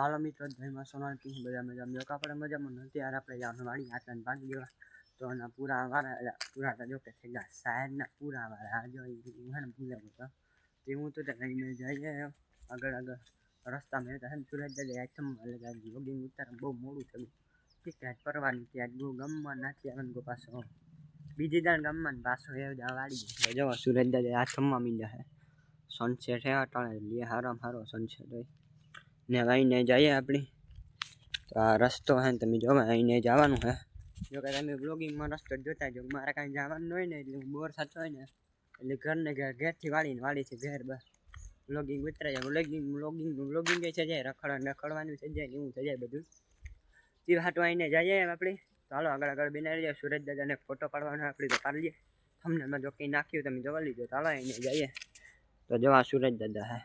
હાલો મિત્રો જયમાં સોનાલ કિંગ બધા મજામાં? જો કે આપણે મજામાં નથી યાર આપણે જવાનું વાળી આટલા ભાગી ગયા. તો એના પૂરા વાળા પૂરા તો જો થઈ ગયા, સાહેબના પૂરા વાળા જો ઈ હે હતા તે. હું તો લઈને જઈએ આગળ આગળ રસ્તામાં હતા હે ને સુરત દાદા આઈટમ એટલે આજ લોગિંગ ઉતાર બહુ મોડું થયું. ઠીક છે આજ પરવાની ત્યાં ગો, ગમવા નથી આવે ગો પાછો. બીજી દાણ ગમવા ને પાછો, એ જ વાડી. જવા સુરત દાદા આ થમવા મીંડ્યા હે. સનસેટ હે, અટાણે, લે હારામ હારો સનસેટ હોય. ને આવીને જઈએ આપણે. તો આ રસ્તો હે તમે જો આવીને જવાનું હે જો કે તમે બ્લોગિંગમાં રસ્તો જોતા જો મારે કાંઈ જવાનું હોય ને એટલે હું બોર થતો હોય ને, એટલે ઘરને ઘેર, ઘેરથી વાળીને વાળીથી ઘેર બસ. બ્લોગિંગ ઉતરાય જાય બ્લોગિંગ બ્લોગિંગ બ્લોગિંગ છે જાય રખડ રખડવાનું છે જાય એવું થઈ જાય બધું. તે હાટું આવીને જઈએ આપણે. ચાલો આગળ આગળ બનાવી લઈએ, સુરજ દાદાને ફોટો પાડવાનો આપણે તો પાડી તમને જો કંઈ નાખ્યું તમે જોવા લીધો ચાલો આવીને જઈએ. તો જવા સુરજ દાદા હે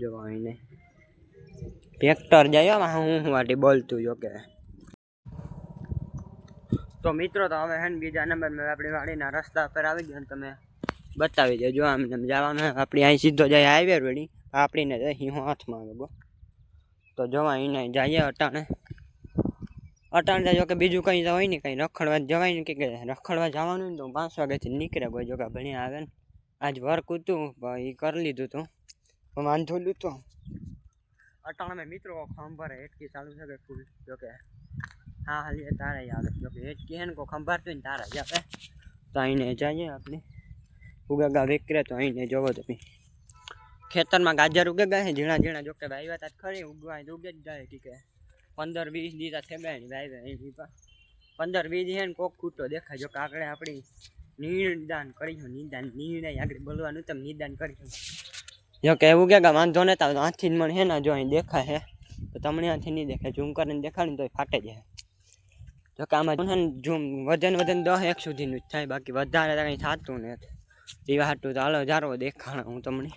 જો આવીને. ટ્રેક્ટર જાય આમાં હું હું વાટી બોલતું જો કે તો મિત્રો, તો હવે હે ને બીજા નંબરમાં આપણી વાડીના રસ્તા પર આવી ગયા ને તમે બતાવી દેજો આમ તેમ જવાનું હે. આપણી અહીં સીધો જાય હાઈવે રેડી આપણીને જાય હું હાથમાં આવે બો તો જોવા એને જઈએ અટાણે. અટાણે જો કે બીજું કંઈ હોય ને, કંઈ રખડવા જવાય ને કે કે રખડવા જવાનું ને તો પાંચ વાગ્યાથી નીકળે કોઈ જો કે ભણ્યા આવે ને. આજ વર્ક હતું, પણ એ કરી લીધું હતું પણ વાંધો લીધો અટાણે મેં મિત્રો ખંભારે હેટકી ચાલુ છે કે ફૂલ? જો કે હા હાલીએ તારે જ આવે. જો કે હેટકી હે ને કોઈ ખંભારતું હોય ને તારે જ આવે. તો અહીંને જઈએ આપણે. ઉગાગા વિકરે તો અહીંને જોવો તમે ખેતરમાં ગાજર ઉગે ગયા છે ઝીણા ઝીણા. જો કે ભાઈ વાત ખરી, ઉગવા તો ઉગે જ જાય ઠીક છે પંદર વીસ દીધા થઈ ગયા ને ભાઈ ભાઈ દીપા પંદર વીસ છે ને કોક ખૂટો દેખાય. જો કે આગળ આપણી નિદાન કરીશું નિદાન નિર્ણય આગળ બોલવાનું તમે નિદાન કરીશું. જો કે એવું કે વાંધો ને તો હાથથી જ મને હે ને જો અહીં દેખાય છે તો તમને હાથથી નહીં દેખાય, ઝૂમ કરીને દેખાડે તો ફાટે જાય જો કે આમાં છે ને ઝૂમ વજન વજન દસ એક સુધીનું જ થાય, બાકી વધારે તો કંઈ થતું નથી. દીવા હાટું તો હાલો જારો દેખાણ હું તમને.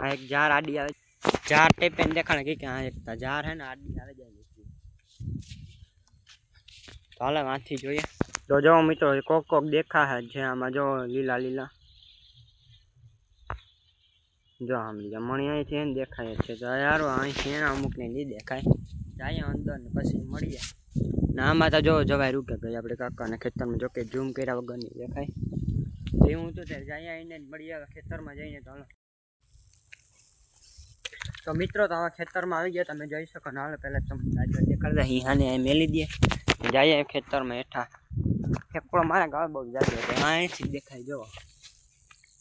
આ એક જાર આડી આવે. જાર ટાઈપ એને દેખાણે કે કે આ એક તા જાર હે ને આડી આવે જાય નીચે. તો હાલો વાંચી જોઈએ. તો જો મિત્રો કોક કોક દેખા હે જે આમાં. જો, લીલા લીલા. જો, આમ લીલા મણી અહીં છે ને દેખાય જ છે. તો યાર અહીં છે ને અમુક ને નહીં દેખાય. જાય અંદર ને પછી મળીએ. ને આમાં તો જો, જવાય રૂકે ગઈ આપણે કાકાના ખેતરમાં જો કે ઝૂમ કર્યા વગર નહીં દેખાય. તો એવું તો ત્યારે જાય આવીને જ મળીએ, હવે ખેતરમાં જઈને તો હાલો. તો મિત્રો, તો હવે ખેતરમાં આવી ગયા, તમે જોઈ શકો ને હાલો, પહેલાં તમને ગાજર દેખાડતા અહીંયા ને મેલી દે. જઈએ ખેતરમાં હેઠા. ફેફડો મારા ગાવે બહુ જાજો છે. અહીંથી દેખાય જો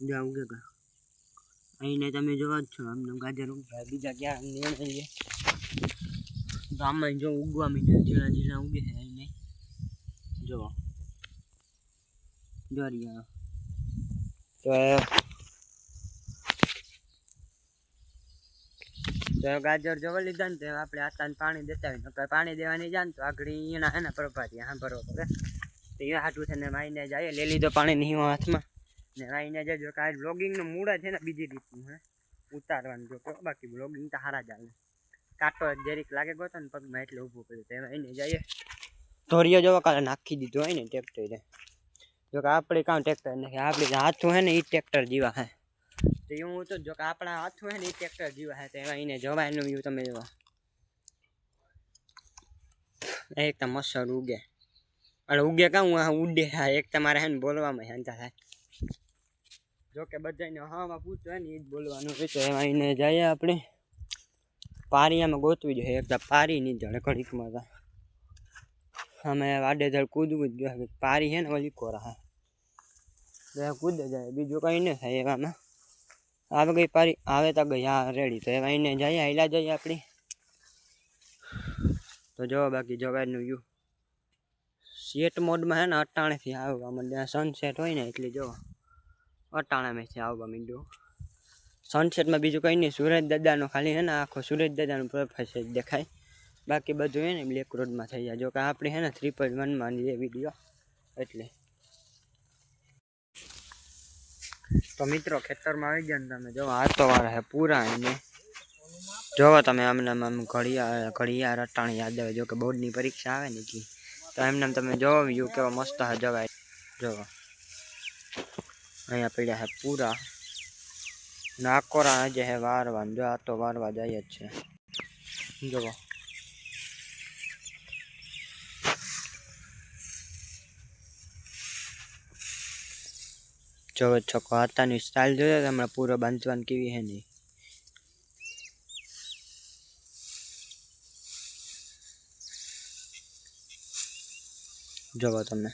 જો કે અહીંને તમે જોવા જ છો અમને ગાજર ઉગે બીજા ક્યાં નહીં છે. તો જો ઉગવા મીઠા ઝીણા ઝીણા ઉગે છે અહીં જો જો રહ્યા તો ગાજર જોવા લીધા ને તો આપણે આતાને પાણી દેતા હોય. પાણી દેવાની જાન તો આગળ એના હે ને પ્રભાતી હા બરોબર તો એ હાટું ને માઈને જાય લઈ લીધો પાણી નહીં હાથમાં. ને માઈને જાય કે આ બ્લોગિંગનું મૂળ છે ને બીજી રીતનું, હે. ઉતારવાનું જો બાકી બ્લોગિંગ તો સારા ચાલે કાંટો જરીક લાગે ગયો ને પગમાં એટલે ઊભું કર્યું તો એને જઈએ ધોરિયો જોવા કાલે નાખી દીધો હોય ને ટ્રેક્ટરે જો કે આપણે કાં ટ્રેક્ટર નથી આપણે હાથું હે ને એ ટ્રેક્ટર જેવા, હે. તો એવું તો જો કે આપણા હાથું હે ને એ ટ્રેક્ટર જીવા, હે. તો એમાં એને જવાયનું વ્યૂ તમે જોવા. એક તો મસર ઉગે. અને ઉગે કાં હું ઉડે હા, એક તમારે હે ને બોલવામાં શાંતા થાય. જો કે બધાને હા પૂછતો હોય ને એ જ બોલવાનું હોય તો એમાં એને જઈએ આપણે. પારિયામાં ગોતવી જોઈએ, એક પારી નહીં જડે ઘડીકમાં તો. અમે વાડે ધડ કૂદવું જ જોઈએ પારી છે ને ઓલી કોરા હા. કૂદે જાય, બીજું કંઈ ન થાય એવામાં. આવે ગઈ પારી, આવે તો ગઈ, હા રેડી તો એમાં એને જઈએ હાઈલા જઈએ આપણી. તો જો બાકી જવાયનું વ્યૂ સેટ મોડમાં હે ને અટાણેથી આવવા માંડ્યા સનસેટ હોય ને એટલે જો અટાણામાંથી આવવા માંડ્યું. સનસેટમાં બીજું કંઈ નહીં સુરજ દાદાનો ખાલી હે ને આખો સુરજ દાદાનું પ્રોફેસર દેખાય. બાકી બધું હે ને બ્લેક રોડમાં થઈ જાય. જો કે આપણે હે ને થ્રી પોઈન્ટ વનમાં જે વીડિયો એટલે. તો મિત્રો, ખેતરમાં આવી ગયા ને તમે જો, આ તો વાળા હે પૂરા એને જોવો તમે આમને આમ ઘડિયા ઘડિયા રટાણ યાદ આવે. જો કે બોર્ડની પરીક્ષા આવે ને કી તો એમને તમે જોવો વ્યૂ કેવો મસ્ત હે જવાય જોવો. અહીંયા પડ્યા છે પૂરા. નાકોરા જે હે વારવા જો આ તો વારવા જાય જ છે. જોવો. જો છોકો હાથાની સ્ટાઇલ તો હમણાં પૂરો બાંધવાની કેવી હે નહીં? જોવો તમે.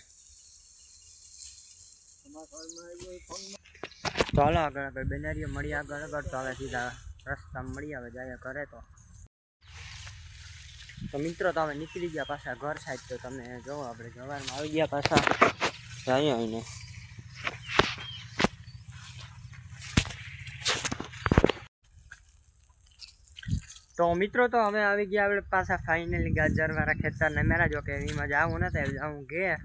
ચાલો આગળ આગળ બેનારીઓ મળી આગળ આગળ તો હવે સીધા રસ્તા મળી આવે જાય કરે તો. તો મિત્રો તમે નીકળી ગયા પાછા ઘર સાઈડ તો તમે જોવો, આપણે જવારમાં આવી ગયા પાછા. જાય આવીને તો મિત્રો તો હવે આવી ગયા આપણે પાછા ફાઇનલી ગાજરવાળા ખેતરને. મેરા જો કે એમાં જવું નથી જાઉં ઘેર.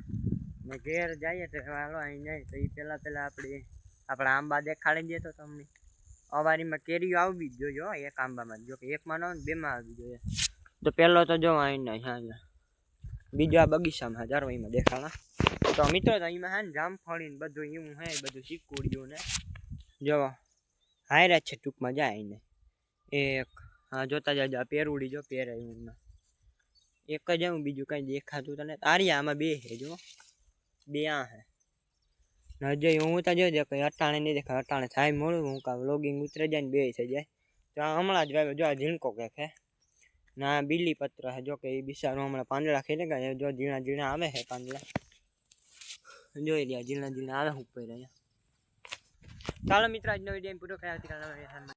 ને ઘેર જઈએ તો હાલો, અહીં જાય તો એ પહેલાં પહેલાં આપણે, આપણા આંબા દેખાડી દે તો તમને. અવારીમાં કેરીઓ આવવી જ જોજો એક આંબામાં. જો કે એકમાં ન બેમાં આવી જોઈએ તો પહેલો તો જો અહીં હા બીજો આ બગીચામાં, હજારો એમાં દેખાડા તો મિત્રો તો એમાં હે ને જામફળી ને બધું એવું હે, બધું શીકુડ્યું ને. જો, હાયરા છે ટૂંકમાં જાય ને એક હા, જોતા જાજો, આ પેરુડી જો પહેરાય હું એક જ હું બીજું કાંઈ દેખાતું તને તારી આમાં બે હે જો. બે આ હે ને હજી હું તો જોઈ કઈ અટાણે નહીં દેખાય, અટાણે થાય મોડું, હું કાં લોગિંગ ઉતરે જાય ને બે થઈ જાય. તો આ હમણાં જ વાવ્યો, જો આ ઝીણકો કે છે. ના બીલી પત્ર હે જો કે એ બિસારું હમણાં પાંદડા ખેલે ગયા જો ઝીણા ઝીણા આવે છે પાંદડા. જોઈ રહ્યા ઝીણા ઝીણા આવે ઉપર અહીંયા. ચાલો મિત્ર, આજનો વીડિયો પૂરો કર્યા